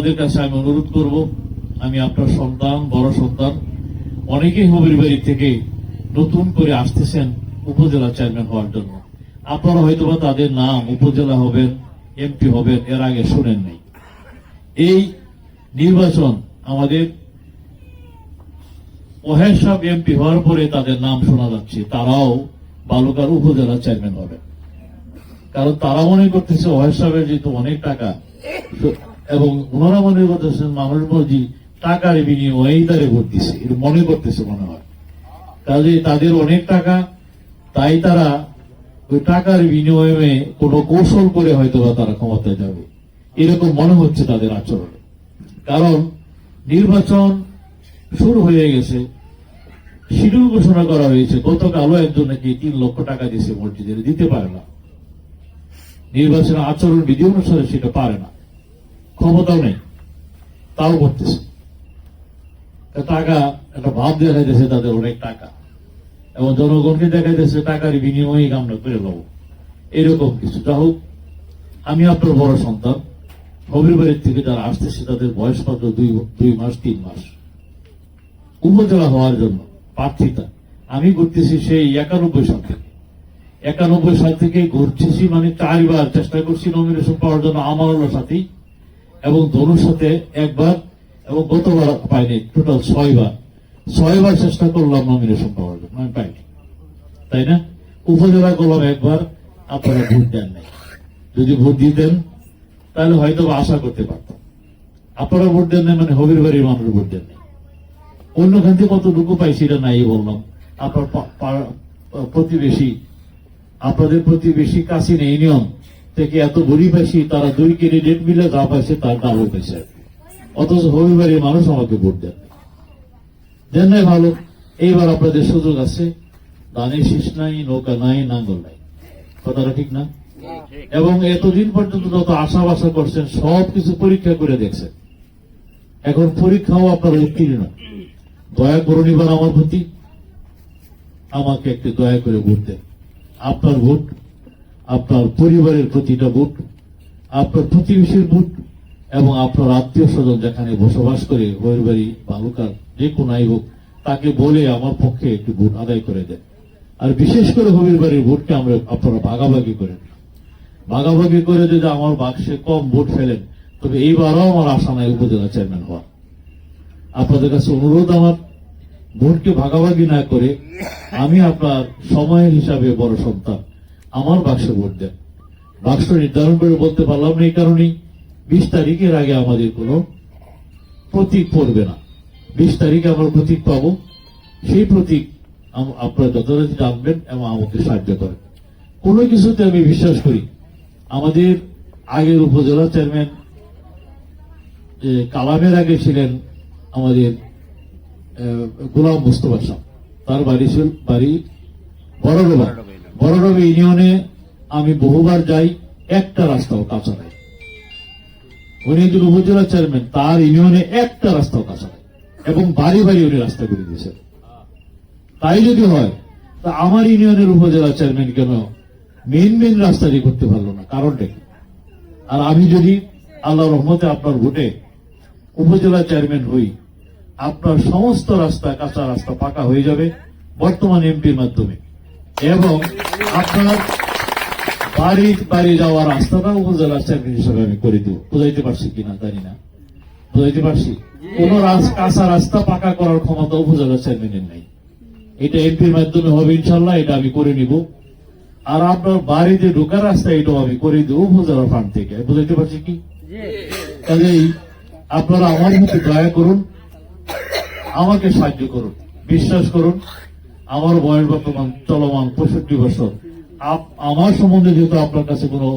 আপনাদের কাছে আমি অনুরোধ করব, আমি আপনার সন্তান, বড় সন্তান, অনেকেই হবির বাড়ি থেকে নতুন করে আসতেছেন উপজেলা চেয়ারম্যান হওয়ার জন্য। আপনারা হয়তোবা তাদের নাম উপজেলা হবেন, এমপি হবেন, এর আগে শুনেন নাই। এই নির্বাচন আমাদের ওহের সাহেব এমপি হওয়ার পরে তাদের নাম শোনা যাচ্ছে, তারাও বালুকার উপজেলা চেয়ারম্যান হবে কারণ তারা মনে করতেছে ওহের সাহেবের যেহেতু অনেক টাকা এবং ওনারা মনে করতেছেন মানুষ মর্জি টাকার বিনিময়েই তারে ভোট দিছে এটা মনে করতেছে মনে হয়। কাজে তাদের অনেক টাকা, তাই তারা ওই টাকার বিনিময়ে কোনো কৌশল করে হয়তো বা তারা ক্ষমতায় যাবে। এরকম মনে হচ্ছে তাদের আচরণে। কারণ নির্বাচন শুরু হয়ে গেছে। শিডিউল ঘোষণা করা হয়েছে, গতকালও একজন নাকি তিন লক্ষ টাকা দিয়েছে মসজিদের দিতে পারে না। নির্বাচনের আচরণ বিধি অনুসারে সেটা পারে না। ক্ষমতাও নেই, তাও করতেছে। টাকা একটা ভাব দেখা যাচ্ছে তাদের অনেক টাকা। এবং জনগণকে দেখা যাচ্ছে টাকার বিনিময়ে আমরা করে নেব এরকম কিছু। যা হোক, আমি আপনার বড় সন্তান। হবির থেকে যারা আসতেছে, তাদের বয়স মাত্র দুই দুই মাস, তিন মাস। উপজেলা হওয়ার জন্য প্রার্থিতা। আমি করতেছি সেই একানব্বই সাল থেকে। একানব্বই সাল থেকে ঘুরতেছি মানে চারবার চেষ্টা করছি নমিনেশন পাওয়ার জন্য। আমার সাথেই এবং ধনুর সাথে একবার এবং গতবার পাইনি টোটাল ছয়বার। ছয়বার চেষ্টা করলাম নমিনেশন পাওয়ার জন্য, আমি পাইনি। তাই না? উপজেলা করলাম একবার, আপনারা ভোট দেন নাই। যদি ভোট দিতেন, তাহলে হয়তো আশা করতে পারতাম। আপনারা ভোট দেন নাই মানে হবির বাড়ির মানুষ ভোট দেন নাই। অন্যখান থেকে কতটুকু পাই সেটা নাই বললাম। আপনার প্রতিবেশী, আপনাদের প্রতিবেশী কাসিন ইউনিয়ন। থেকে এত গরিব পাইছি তারা দুই ক্যান্ডিডেট মিলে যা পাইছে তার ডাবল পাইছে। অথচ হবিবাড়ির মানুষ আমাকে ভোট দেন। দেন নাই ভালো। এইবার আপনাদের সুযোগ আছে। দানের শীষ নাই, নৌকা নাই, নাঙ্গল নাই। কথাটা ঠিক না? এবং এতদিন পর্যন্ত যত আশা বাসা করছেন, সব কিছু পরীক্ষা করে দেখছেন। এখন পরীক্ষাও আপনারা উত্তীর্ণ দয়া করুন এবার আমার প্রতি। আমাকে একটু দয়া করে ভোট দেন। আপনার ভোট আপনার পরিবারের প্রতিটা ভোট আপনার প্রতিবেশীর ভোট এবং আপনার আত্মীয় স্বজন যেখানে বসবাস করে বইয়ের বাড়ি বালুকার যে কোনাই হোক, তাকে বলে আমার পক্ষে একটু ভোট আদায় করে দেন। আর বিশেষ করে হবির বাড়ির ভোটকে আমরা আপনারা ভাগাভাগি করেন। ভাগাভাগি করে যদি আমার বাক্সে কম ভোট ফেলেন, তবে এইবারও আমার আশা নাই উপজেলা চেয়ারম্যান হওয়া আপনাদের কাছে অনুরোধ আমার ভোটকে ভাগাভাগি না করে আমি আপনার সময়ের হিসাবে বড় সন্তান। আমার বাক্সে ভোট দেন বাক্স নির্ধারণ করে বলতে পারলাম না এই কারণেই। বিশ তারিখের আগে আমাদের কোনো প্রতীক পড়বে না। বিশ তারিখে আমরা প্রতীক পাবো। সেই প্রতীক আপনারা যথাযথ জানবেন এবং আমাকে সাহায্য করেন। কোনো কিছুতে আমি বিশ্বাস করি। আমাদের আগের উপজেলা চেয়ারম্যান কালামের আগে ছিলেন আমাদের গোলাম মুস্তফা শাহ তার বাড়ি ছিল বাড়ি বড়ডোবা বড়ডোবা ইউনিয়নে আমি বহুবার যাই, একটা রাস্তাও কাঁচা নাই উনি একজন উপজেলা চেয়ারম্যান, তার ইউনিয়নে একটা রাস্তাও কাঁচা নাই এবং বাড়ি বাড়ি উনি রাস্তা করে দিয়েছেন। তাই যদি হয়, তা আমার ইউনিয়নের উপজেলা চেয়ারম্যান কেন মেন মেন রাস্তাটি করতে পারল না? কারণটা কি? আর আমি যদি আল্লাহ রহমতে আপনার ভোটে উপজেলা চেয়ারম্যান হই, আপনার সমস্ত রাস্তা কাঁচা রাস্তা পাকা হয়ে যাবে, বর্তমান এমপির মাধ্যমে। এবং আপনার বাড়ি বাড়ি যাওয়ার রাস্তাটা উপজেলা চেয়ারম্যান হিসাবে আমি করে দিব। বুঝাইতে পারছি কিনা জানি না। বুঝাইতে পারছি? কোন কাঁচা রাস্তা পাকা করার ক্ষমতা উপজেলা চেয়ারম্যানের নাই। এটা এমপির মাধ্যমে হবে ইনশাল্লাহ, এটা আমি করে নিব। আর আপনার বাড়িতে ঢোকার রাস্তা এটাও আমি করে দিব উপজেলা ফান্ড থেকে। বুঝাইতে পারছি কি? কাজেই আপনারা আমার মতো দয়া করুন, আমাকে সাহায্য করুন, বিশ্বাস করুন। আমার বয়স বর্তমান চলমান পঁয়ষট্টি বছর। আমার সম্বন্ধে যেহেতু আপনার কাছে কোনো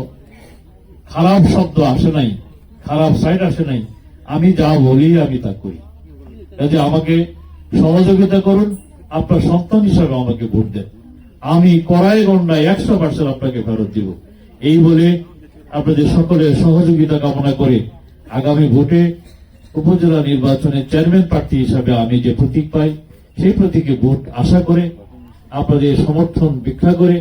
খারাপ শব্দ আসে নাই, খারাপ সাইড আসে নাই, আমি যা বলি আমি তা করি। কাজে আমাকে সহযোগিতা করুন, আপনার সন্তান হিসাবে আমাকে ভোট দেন। আমি কড়াই গন্ডায় একশো পার্সেন্ট আপনাকে ফেরত দিব। এই বলে আপনাদের সকলের সহযোগিতা কামনা করে আগামী ভোটে উপজেলা নির্বাচনে চেয়ারম্যান প্রার্থী হিসাবে আমি যে প্রতীক পাই সেই প্রতীকে ভোট আশা করে, আপনাদের সমর্থন ভিক্ষা করে,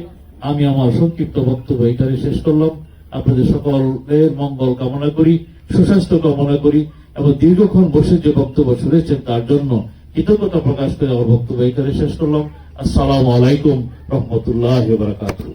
আমি আমার সংক্ষিপ্ত বক্তব্য এখানে শেষ করলাম। আপনাদের সকলের মঙ্গল কামনা করি, সুস্বাস্থ্য কামনা করি, এবং দীর্ঘক্ষণ বসে যে বক্তব্য শুনেছেন তার জন্য কৃতজ্ঞতা প্রকাশ করে আমার বক্তব্য এখানে শেষ করলাম। আসসালামু আলাইকুম রহমতুল্লাহ বারাকাতুহ।